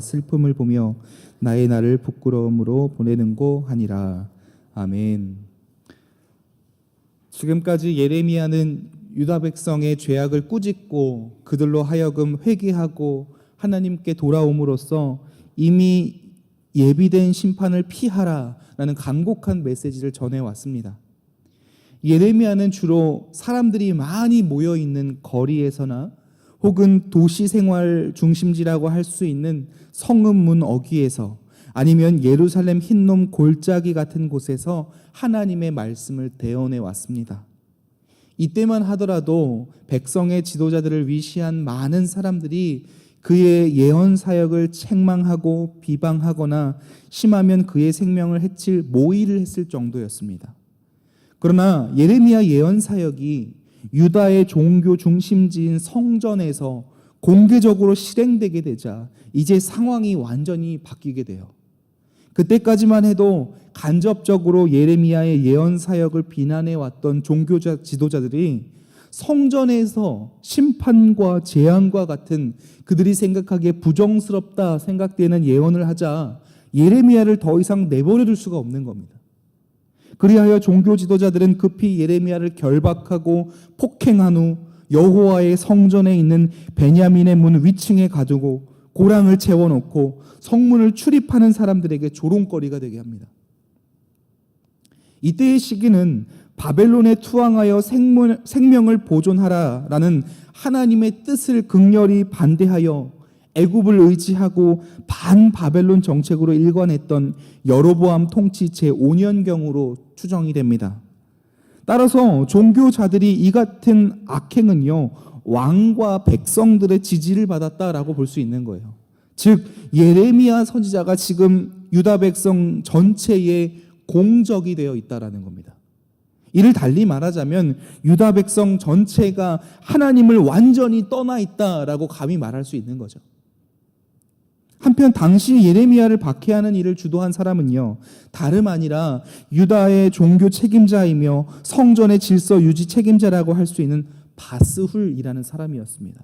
슬픔을 보며 나의 나를 부끄러움으로 보내는고 하니라. 아멘. 지금까지 예레미야는 유다 백성의 죄악을 꾸짖고 그들로 하여금 회개하고 하나님께 돌아옴으로써 이미 예비된 심판을 피하라라는 간곡한 메시지를 전해 왔습니다. 예레미야는 주로 사람들이 많이 모여 있는 거리에서나 혹은 도시 생활 중심지라고 할 수 있는 성읍문 어귀에서 아니면 예루살렘 흰놈 골짜기 같은 곳에서 하나님의 말씀을 대언해 왔습니다. 이때만 하더라도 백성의 지도자들을 위시한 많은 사람들이 그의 예언 사역을 책망하고 비방하거나 심하면 그의 생명을 해칠 모의를 했을 정도였습니다. 그러나 예레미야 예언 사역이 유다의 종교 중심지인 성전에서 공개적으로 실행되게 되자 이제 상황이 완전히 바뀌게 돼요. 그때까지만 해도 간접적으로 예레미야의 예언 사역을 비난해 왔던 종교자 지도자들이 성전에서 심판과 재앙과 같은 그들이 생각하기에 부정스럽다 생각되는 예언을 하자 예레미야를 더 이상 내버려 둘 수가 없는 겁니다. 그리하여 종교 지도자들은 급히 예레미야를 결박하고 폭행한 후 여호와의 성전에 있는 베냐민의 문 위층에 가두고 고랑을 채워놓고 성문을 출입하는 사람들에게 조롱거리가 되게 합니다. 이때의 시기는 바벨론에 투항하여 생명을 보존하라라는 하나님의 뜻을 극렬히 반대하여 애굽을 의지하고 반바벨론 정책으로 일관했던 여로보암 통치 제5년경으로 추정이 됩니다. 따라서 종교자들이 이 같은 악행은요 왕과 백성들의 지지를 받았다라고 볼 수 있는 거예요. 즉 예레미야 선지자가 지금 유다 백성 전체의 공적이 되어 있다라는 겁니다. 이를 달리 말하자면 유다 백성 전체가 하나님을 완전히 떠나 있다라고 감히 말할 수 있는 거죠. 한편 당시 예레미야를 박해하는 일을 주도한 사람은요 다름 아니라 유다의 종교 책임자이며 성전의 질서 유지 책임자라고 할 수 있는 바스훌이라는 사람이었습니다.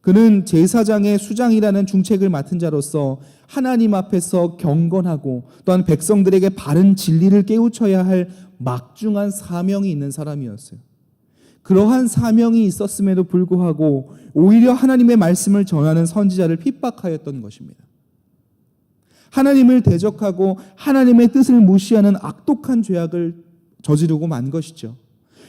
그는 제사장의 수장이라는 중책을 맡은 자로서 하나님 앞에서 경건하고 또한 백성들에게 바른 진리를 깨우쳐야 할 막중한 사명이 있는 사람이었어요. 그러한 사명이 있었음에도 불구하고 오히려 하나님의 말씀을 전하는 선지자를 핍박하였던 것입니다. 하나님을 대적하고 하나님의 뜻을 무시하는 악독한 죄악을 저지르고 만 것이죠.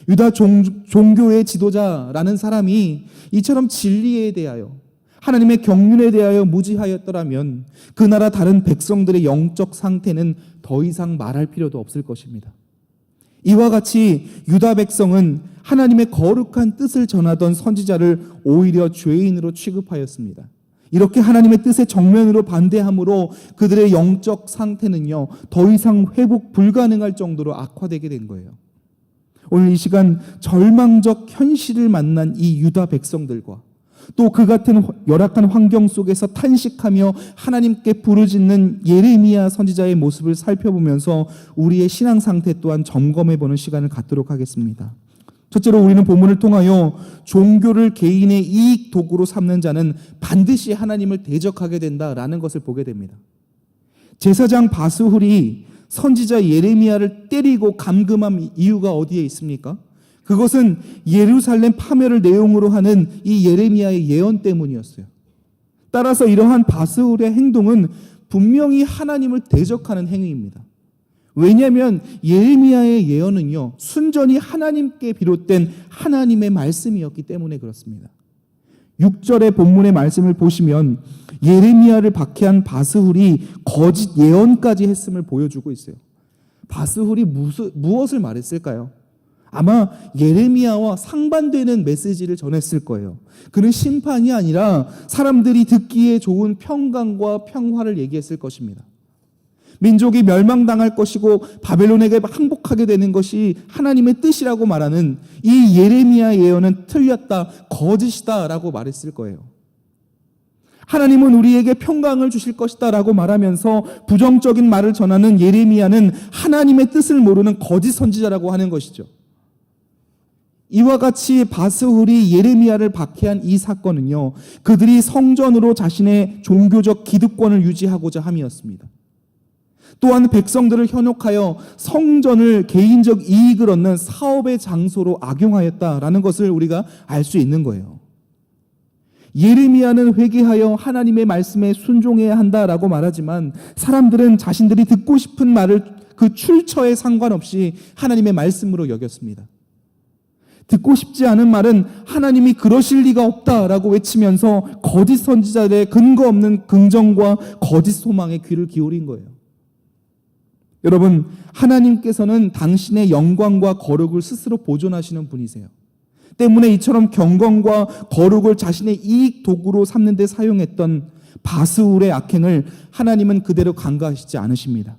유다 종, 종교의 지도자라는 사람이 이처럼 진리에 대하여 하나님의 경륜에 대하여 무지하였더라면 그 나라 다른 백성들의 영적 상태는 더 이상 말할 필요도 없을 것입니다. 이와 같이 유다 백성은 하나님의 거룩한 뜻을 전하던 선지자를 오히려 죄인으로 취급하였습니다. 이렇게 하나님의 뜻에 정면으로 반대함으로 그들의 영적 상태는요, 더 이상 회복 불가능할 정도로 악화되게 된 거예요. 오늘 이 시간 절망적 현실을 만난 이 유다 백성들과 또 그 같은 열악한 환경 속에서 탄식하며 하나님께 부르짖는 예레미야 선지자의 모습을 살펴보면서 우리의 신앙 상태 또한 점검해 보는 시간을 갖도록 하겠습니다. 첫째로 우리는 본문을 통하여 종교를 개인의 이익 도구로 삼는 자는 반드시 하나님을 대적하게 된다라는 것을 보게 됩니다. 제사장 바스훌이 선지자 예레미야를 때리고 감금한 이유가 어디에 있습니까? 그것은 예루살렘 파멸을 내용으로 하는 이 예레미야의 예언 때문이었어요. 따라서 이러한 바스울의 행동은 분명히 하나님을 대적하는 행위입니다. 왜냐하면 예레미야의 예언은요 순전히 하나님께 비롯된 하나님의 말씀이었기 때문에 그렇습니다. 6절의 본문의 말씀을 보시면 예레미야를 박해한 바스훌이 거짓 예언까지 했음을 보여주고 있어요. 바스훌이 무슨, 무엇을 말했을까요? 아마 예레미야와 상반되는 메시지를 전했을 거예요. 그는 심판이 아니라 사람들이 듣기에 좋은 평강과 평화를 얘기했을 것입니다. 민족이 멸망당할 것이고 바벨론에게 항복하게 되는 것이 하나님의 뜻이라고 말하는 이 예레미야 예언은 틀렸다, 거짓이다라고 말했을 거예요. 하나님은 우리에게 평강을 주실 것이다 라고 말하면서 부정적인 말을 전하는 예레미야는 하나님의 뜻을 모르는 거짓 선지자라고 하는 것이죠. 이와 같이 바스훌이 예레미야를 박해한 이 사건은요, 그들이 성전으로 자신의 종교적 기득권을 유지하고자 함이었습니다. 또한 백성들을 현혹하여 성전을 개인적 이익을 얻는 사업의 장소로 악용하였다라는 것을 우리가 알 수 있는 거예요. 예레미야는 회개하여 하나님의 말씀에 순종해야 한다라고 말하지만 사람들은 자신들이 듣고 싶은 말을 그 출처에 상관없이 하나님의 말씀으로 여겼습니다. 듣고 싶지 않은 말은 하나님이 그러실 리가 없다라고 외치면서 거짓 선지자들의 근거 없는 긍정과 거짓 소망에 귀를 기울인 거예요. 여러분, 하나님께서는 당신의 영광과 거룩을 스스로 보존하시는 분이세요. 때문에 이처럼 경건과 거룩을 자신의 이익 도구로 삼는 데 사용했던 바스울의 악행을 하나님은 그대로 간과하시지 않으십니다.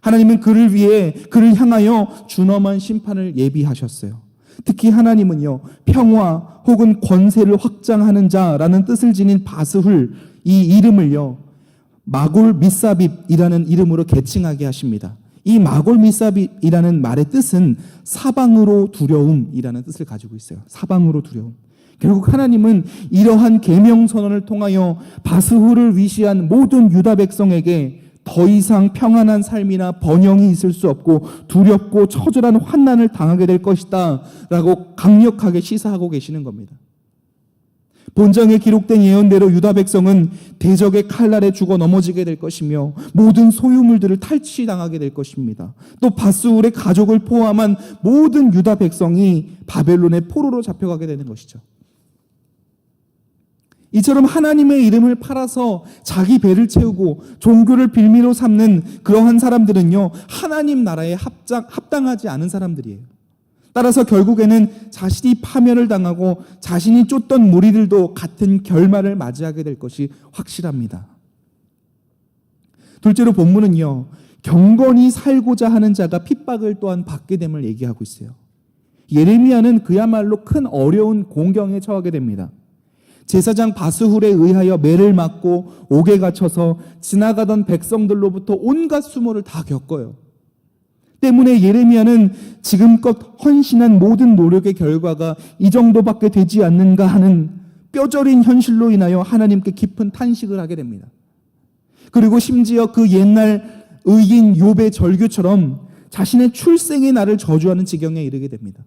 하나님은 그를 위해 그를 향하여 준엄한 심판을 예비하셨어요. 특히 하나님은요, 평화 혹은 권세를 확장하는 자라는 뜻을 지닌 바스훌 이 이름을요, 마골 미사빕이라는 이름으로 개칭하게 하십니다. 이 마골 미사빕이라는 말의 뜻은 사방으로 두려움이라는 뜻을 가지고 있어요. 사방으로 두려움. 결국 하나님은 이러한 계명 선언을 통하여 바스후를 위시한 모든 유다 백성에게 더 이상 평안한 삶이나 번영이 있을 수 없고 두렵고 처절한 환난을 당하게 될 것이다 라고 강력하게 시사하고 계시는 겁니다. 본장에 기록된 예언대로 유다 백성은 대적의 칼날에 죽어 넘어지게 될 것이며 모든 소유물들을 탈취당하게 될 것입니다. 또 바스울의 가족을 포함한 모든 유다 백성이 바벨론의 포로로 잡혀가게 되는 것이죠. 이처럼 하나님의 이름을 팔아서 자기 배를 채우고 종교를 빌미로 삼는 그러한 사람들은요, 하나님 나라에 합장, 합당하지 않은 사람들이에요. 따라서 결국에는 자신이 파멸을 당하고 자신이 쫓던 무리들도 같은 결말을 맞이하게 될 것이 확실합니다. 둘째로 본문은요, 경건히 살고자 하는 자가 핍박을 또한 받게 됨을 얘기하고 있어요. 예레미야는 그야말로 큰 어려운 공경에 처하게 됩니다. 제사장 바스훌에 의하여 매를 맞고 옥에 갇혀서 지나가던 백성들로부터 온갖 수모를 다 겪어요. 때문에 예레미야는 지금껏 헌신한 모든 노력의 결과가 이 정도밖에 되지 않는가 하는 뼈저린 현실로 인하여 하나님께 깊은 탄식을 하게 됩니다. 그리고 심지어 그 옛날 의인 욥의 절규처럼 자신의 출생의 날을 저주하는 지경에 이르게 됩니다.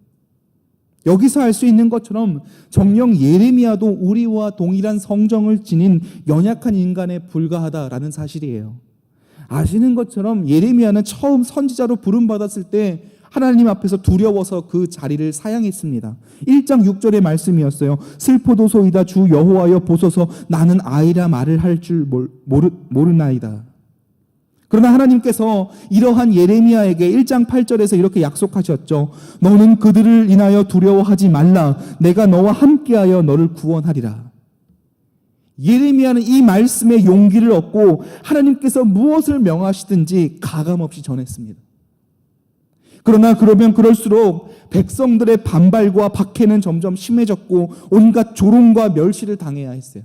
여기서 알 수 있는 것처럼 정령 예레미야도 우리와 동일한 성정을 지닌 연약한 인간에 불과하다라는 사실이에요. 아시는 것처럼 예레미야는 처음 선지자로 부름받았을 때 하나님 앞에서 두려워서 그 자리를 사양했습니다. 1장 6절의 말씀이었어요. 슬포도소이다 주 여호와여 보소서 나는 아이라 말을 할 줄 모르, 모르나이다. 그러나 하나님께서 이러한 예레미야에게 1장 8절에서 이렇게 약속하셨죠. 너는 그들을 인하여 두려워하지 말라. 내가 너와 함께하여 너를 구원하리라. 예레미야는 이 말씀에 용기를 얻고 하나님께서 무엇을 명하시든지 가감없이 전했습니다. 그러나 그러면 그럴수록 백성들의 반발과 박해는 점점 심해졌고 온갖 조롱과 멸시를 당해야 했어요.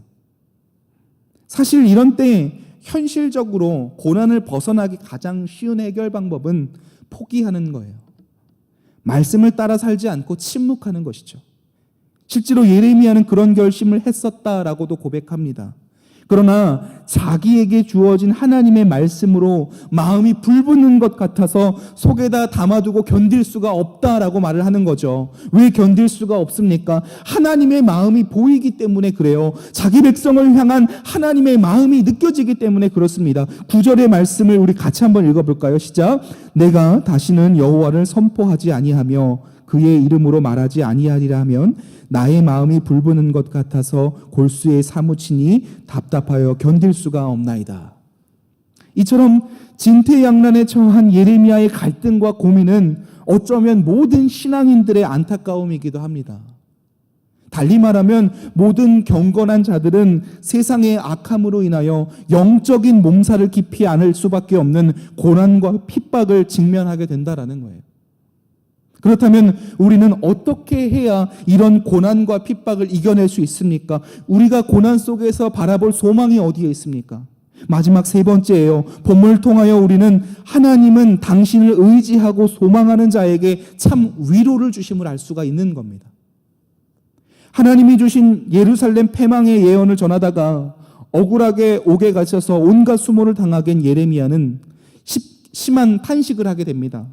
사실 이런 때 현실적으로 고난을 벗어나기 가장 쉬운 해결 방법은 포기하는 거예요. 말씀을 따라 살지 않고 침묵하는 것이죠. 실제로 예레미야는 그런 결심을 했었다라고도 고백합니다. 그러나 자기에게 주어진 하나님의 말씀으로 마음이 불붙는 것 같아서 속에다 담아두고 견딜 수가 없다라고 말을 하는 거죠. 왜 견딜 수가 없습니까? 하나님의 마음이 보이기 때문에 그래요. 자기 백성을 향한 하나님의 마음이 느껴지기 때문에 그렇습니다. 구절의 말씀을 우리 같이 한번 읽어볼까요? 시작. 내가 다시는 여호와를 선포하지 아니하며 그의 이름으로 말하지 아니하리라 하면 나의 마음이 불부는 것 같아서 골수에 사무치니 답답하여 견딜 수가 없나이다. 이처럼 진퇴양난에 처한 예레미야의 갈등과 고민은 어쩌면 모든 신앙인들의 안타까움이기도 합니다. 달리 말하면 모든 경건한 자들은 세상의 악함으로 인하여 영적인 몸살을 깊이 안을 수밖에 없는 고난과 핍박을 직면하게 된다라는 거예요. 그렇다면 우리는 어떻게 해야 이런 고난과 핍박을 이겨낼 수 있습니까? 우리가 고난 속에서 바라볼 소망이 어디에 있습니까? 마지막 세 번째예요. 본문을 통하여 우리는 하나님은 당신을 의지하고 소망하는 자에게 참 위로를 주심을 알 수가 있는 겁니다. 하나님이 주신 예루살렘 패망의 예언을 전하다가 억울하게 옥에 갇혀서 온갖 수모를 당하게 한 예레미야는 십- 심한 탄식을 하게 됩니다.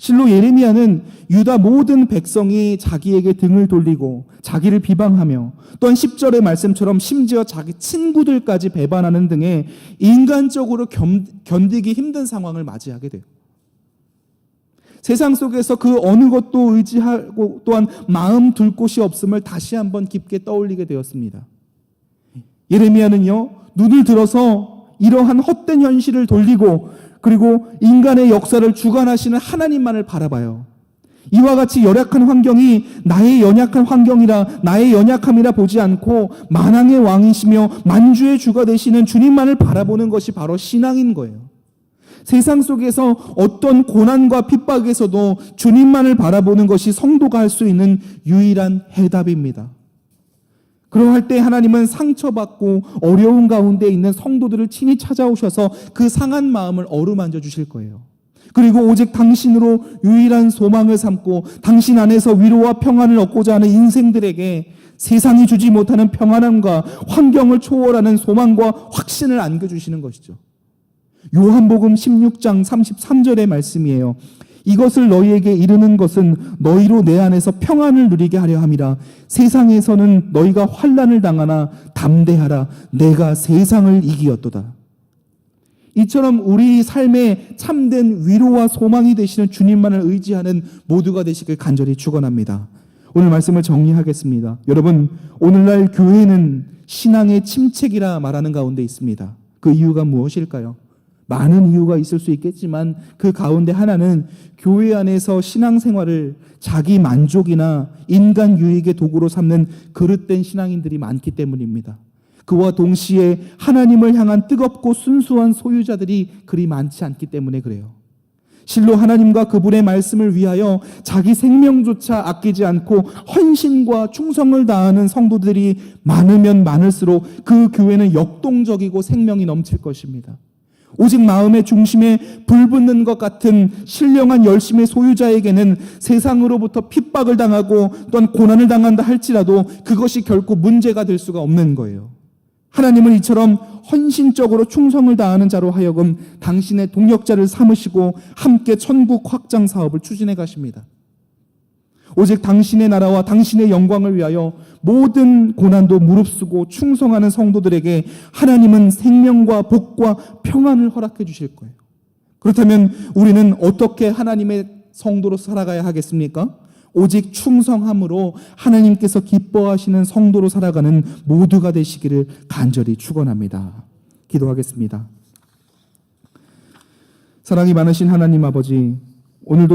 실로 예레미야는 유다 모든 백성이 자기에게 등을 돌리고 자기를 비방하며 또한 10절의 말씀처럼 심지어 자기 친구들까지 배반하는 등의 인간적으로 겸- 견디기 힘든 상황을 맞이하게 돼요. 세상 속에서 그 어느 것도 의지하고 또한 마음 둘 곳이 없음을 다시 한번 깊게 떠올리게 되었습니다. 예레미야는요, 눈을 들어서 이러한 헛된 현실을 돌리고 그리고 인간의 역사를 주관하시는 하나님만을 바라봐요. 이와 같이 열악한 환경이 나의 연약한 환경이라 나의 연약함이라 보지 않고 만왕의 왕이시며 만주의 주가 되시는 주님만을 바라보는 것이 바로 신앙인 거예요. 세상 속에서 어떤 고난과 핍박에서도 주님만을 바라보는 것이 성도가 할 수 있는 유일한 해답입니다. 그러할 때 하나님은 상처받고 어려운 가운데 있는 성도들을 친히 찾아오셔서 그 상한 마음을 어루만져 주실 거예요. 그리고 오직 당신으로 유일한 소망을 삼고 당신 안에서 위로와 평안을 얻고자 하는 인생들에게 세상이 주지 못하는 평안함과 환경을 초월하는 소망과 확신을 안겨주시는 것이죠. 요한복음 16장 33절의 말씀이에요. 이것을 너희에게 이르는 것은 너희로 내 안에서 평안을 누리게 하려 함이라. 세상에서는 너희가 환난을 당하나 담대하라. 내가 세상을 이기었도다. 이처럼 우리 삶에 참된 위로와 소망이 되시는 주님만을 의지하는 모두가 되시길 간절히 축원합니다. 오늘 말씀을 정리하겠습니다. 여러분, 오늘날 교회는 신앙의 침체기라 말하는 가운데 있습니다. 그 이유가 무엇일까요? 많은 이유가 있을 수 있겠지만 그 가운데 하나는 교회 안에서 신앙생활을 자기 만족이나 인간 유익의 도구로 삼는 그릇된 신앙인들이 많기 때문입니다. 그와 동시에 하나님을 향한 뜨겁고 순수한 소유자들이 그리 많지 않기 때문에 그래요. 실로 하나님과 그분의 말씀을 위하여 자기 생명조차 아끼지 않고 헌신과 충성을 다하는 성도들이 많으면 많을수록 그 교회는 역동적이고 생명이 넘칠 것입니다. 오직 마음의 중심에 불붙는 것 같은 신령한 열심의 소유자에게는 세상으로부터 핍박을 당하고 또한 고난을 당한다 할지라도 그것이 결코 문제가 될 수가 없는 거예요. 하나님은 이처럼 헌신적으로 충성을 다하는 자로 하여금 당신의 동역자를 삼으시고 함께 천국 확장 사업을 추진해 가십니다. 오직 당신의 나라와 당신의 영광을 위하여 모든 고난도 무릅쓰고 충성하는 성도들에게 하나님은 생명과 복과 평안을 허락해 주실 거예요. 그렇다면 우리는 어떻게 하나님의 성도로 살아가야 하겠습니까? 오직 충성함으로 하나님께서 기뻐하시는 성도로 살아가는 모두가 되시기를 간절히 축원합니다. 기도하겠습니다. 사랑이 많으신 하나님 아버지, 오늘도